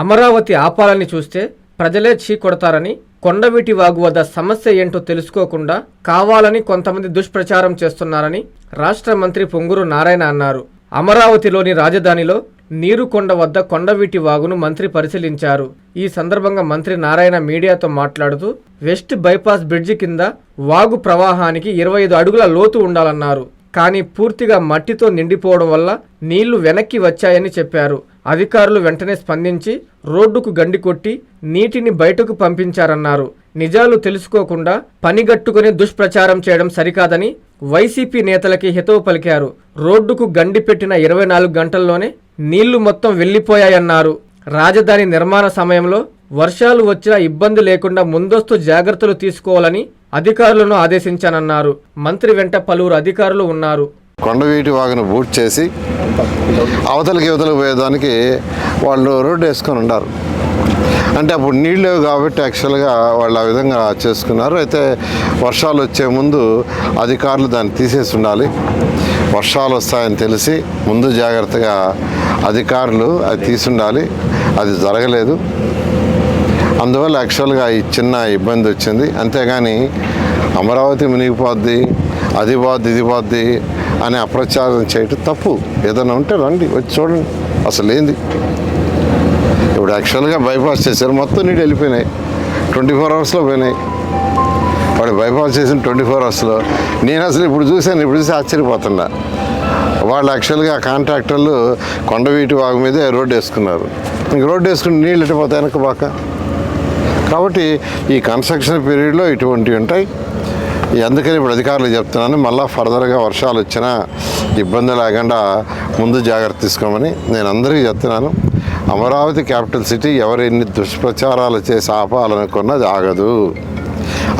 అమరావతి ఆపాలని చూస్తే ప్రజలే చీకొడతారని కొండవీటి వాగు వద్ద సమస్య ఏంటో తెలుసుకోకుండా కావాలని కొంతమంది దుష్ప్రచారం చేస్తున్నారని రాష్ట్ర మంత్రి పొంగురు నారాయణ అన్నారు. అమరావతిలోని రాజధానిలో నీరుకొండ వద్ద కొండవీటి వాగును మంత్రి పరిశీలించారు. ఈ సందర్భంగా మంత్రి నారాయణ మీడియాతో మాట్లాడుతూ వెస్ట్ బైపాస్ బ్రిడ్జి కింద వాగు ప్రవాహానికి ఇరవై ఐదు అడుగుల లోతు ఉండాలన్నారు. కానీ పూర్తిగా మట్టితో నిండిపోవడం వల్ల నీళ్ళు వెనక్కి వచ్చాయని చెప్పారు. అధికారులు వెంటనే స్పందించి రోడ్డుకు గండి కొట్టి నీటిని బయటకు పంపించారన్నారు. నిజాలు తెలుసుకోకుండా పనిగట్టుకుని దుష్ప్రచారం చేయడం సరికాదని వైసీపీ నేతలకి హితవు పలికారు. రోడ్డుకు గండి పెట్టిన ఇరవై నాలుగు గంటల్లోనే నీళ్ళు మొత్తం వెళ్ళిపోయాయన్నారు రాజధాని నిర్మాణ సమయంలో వర్షాలు వచ్చినా ఇబ్బంది లేకుండా ముందస్తు జాగ్రత్తలు తీసుకోవాలని అధికారులను ఆదేశించానన్నారు. మంత్రి వెంట పలువురు అధికారులు ఉన్నారు. కొండవీటి వాగును బూట్ చేసి అవతలకి ఇవతలకి పోయేదానికి వాళ్ళు రోడ్డు వేసుకొని ఉన్నారు. అంటే అప్పుడు నీళ్ళు లేవు కాబట్టి యాక్చువల్గా వాళ్ళు ఆ విధంగా చేసుకున్నారు. అయితే వర్షాలు వచ్చే ముందు అధికారులు దాన్ని తీసేసి ఉండాలి. వర్షాలు వస్తాయని తెలిసి ముందు జాగ్రత్తగా అధికారులు అది తీసి ఉండాలి. అది జరగలేదు. అందువల్ల యాక్చువల్గా ఈ చిన్న ఇబ్బంది వచ్చింది. అంతేగాని అమరావతి మునిగిపోద్ది. అది పోద్ది ఇది బాద్ది అని అప్రచారం చేయటం తప్పు. ఏదైనా ఉంటే రండి వచ్చి చూడండి. అసలు ఏంది? ఇప్పుడు యాక్చువల్గా బైపాస్ చేశారు మొత్తం నీళ్ళు వెళ్ళిపోయినాయి. ట్వంటీ ఫోర్ అవర్స్లో పోయినాయి. వాడు బైపాస్ చేసిన ట్వంటీ ఫోర్ అవర్స్లో. నేను అసలు ఇప్పుడు చూశాను ఇప్పుడు చూసి ఆశ్చర్యపోతున్నా. వాళ్ళు యాక్చువల్గా కాంట్రాక్టర్లు కొండవీటి వాగు మీదే రోడ్డు వేసుకున్నారు. ఇంక రోడ్డు వేసుకుని నీళ్ళు ఇటుపోతాయి వెనక బాక? కాబట్టి ఈ కన్స్ట్రక్షన్ పీరియడ్లో ఇటువంటివి ఉంటాయి. అందుకని ఇప్పుడు అధికారులు చెప్తున్నాను మళ్ళీ ఫర్దర్గా వర్షాలు వచ్చినా ఇబ్బంది లేకుండా ముందు జాగ్రత్త తీసుకోమని నేను అందరికీ చెప్తున్నాను. అమరావతి క్యాపిటల్ సిటీ ఎవరు ఎన్ని దుష్ప్రచారాలు చేసి ఆపాలనుకున్నది ఆగదు.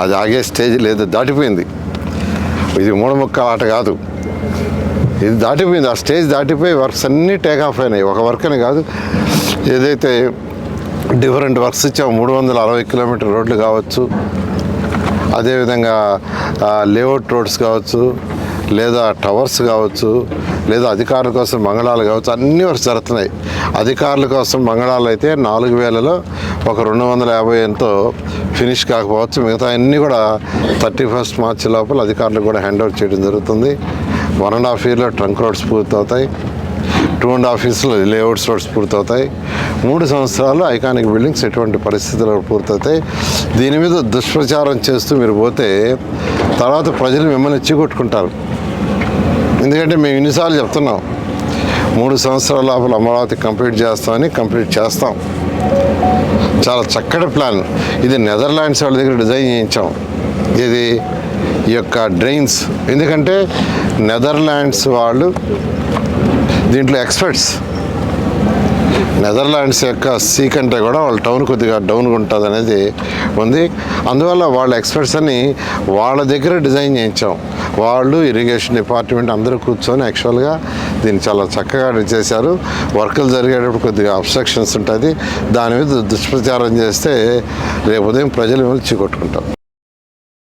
అది ఆగే స్టేజ్ లేదు దాటిపోయింది. ఇది మూడముక్క ఆట కాదు. ఇది దాటిపోయింది ఆ స్టేజ్ దాటిపోయి వర్క్స్ అన్నీ టేక్ ఆఫ్ అయినాయి. ఒక వర్క్ అని కాదు ఏదైతే డిఫరెంట్ వర్క్స్ ఇచ్చాము మూడు వందల అరవై కిలోమీటర్ రోడ్లు కావచ్చు అదేవిధంగా లేఅవుట్ రోడ్స్ కావచ్చు లేదా టవర్స్ కావచ్చు లేదా అధికారుల కోసం మంగళాలు కావచ్చు అన్ని వరకు జరుగుతున్నాయి. అధికారుల కోసం మంగళాలు అయితే నాలుగు వేలలో ఒక రెండు వందల యాభై ఎంతో ఫినిష్ కాకపోవచ్చు. మిగతా అన్నీ కూడా థర్టీ ఫస్ట్ మార్చి లోపల అధికారులకు కూడా హ్యాండ్ ఓవర్ చేయడం జరుగుతుంది. వన్ అండ్ హాఫ్ ఇయర్లో ట్రంక్ రోడ్స్ పూర్తవుతాయి. టూ అండ్ హాఫ్ ఇయర్స్లో లేఅవుట్స్ రోడ్స్ పూర్తవుతాయి. మూడు సంవత్సరాలు ఐకానిక్ బిల్డింగ్స్ ఎటువంటి పరిస్థితుల్లో పూర్తవుతాయి. దీని మీద దుష్ప్రచారం చేస్తూ మీరు పోతే తర్వాత ప్రజలు మిమ్మల్ని ఎచ్చికొట్టుకుంటారు ఎందుకంటే మేము ఇన్నిసార్లు చెప్తున్నాం మూడు సంవత్సరాల లోపల అమరావతి కంప్లీట్ చేస్తామని కంప్లీట్ చేస్తాం. చాలా చక్కటి ప్లాన్. ఇది నెదర్లాండ్స్ వాళ్ళ దగ్గర డిజైన్ చేయించాం. ఇది ఈ యొక్క డ్రైన్స్. ఎందుకంటే నెదర్లాండ్స్ వాళ్ళు దీంట్లో ఎక్స్పర్ట్స్. నెదర్లాండ్స్ యొక్క సీ కంటే కూడా వాళ్ళ టౌన్ కొద్దిగా డౌన్గా ఉంటుంది అనేది ఉంది. అందువల్ల వాళ్ళ ఎక్స్పర్ట్స్ అని వాళ్ళ దగ్గర డిజైన్ చేయించాం. వాళ్ళు ఇరిగేషన్ డిపార్ట్మెంట్ అందరూ కూర్చొని యాక్చువల్గా దీన్ని చాలా చక్కగా చేశారు. వర్కులు జరిగేటప్పుడు కొద్దిగా అబ్స్ట్రక్షన్స్ ఉంటుంది దాని మీద దుష్ప్రచారం చేస్తే రేపు ఉదయం ప్రజలు మిమ్మల్ని చీకొట్టుకుంటాం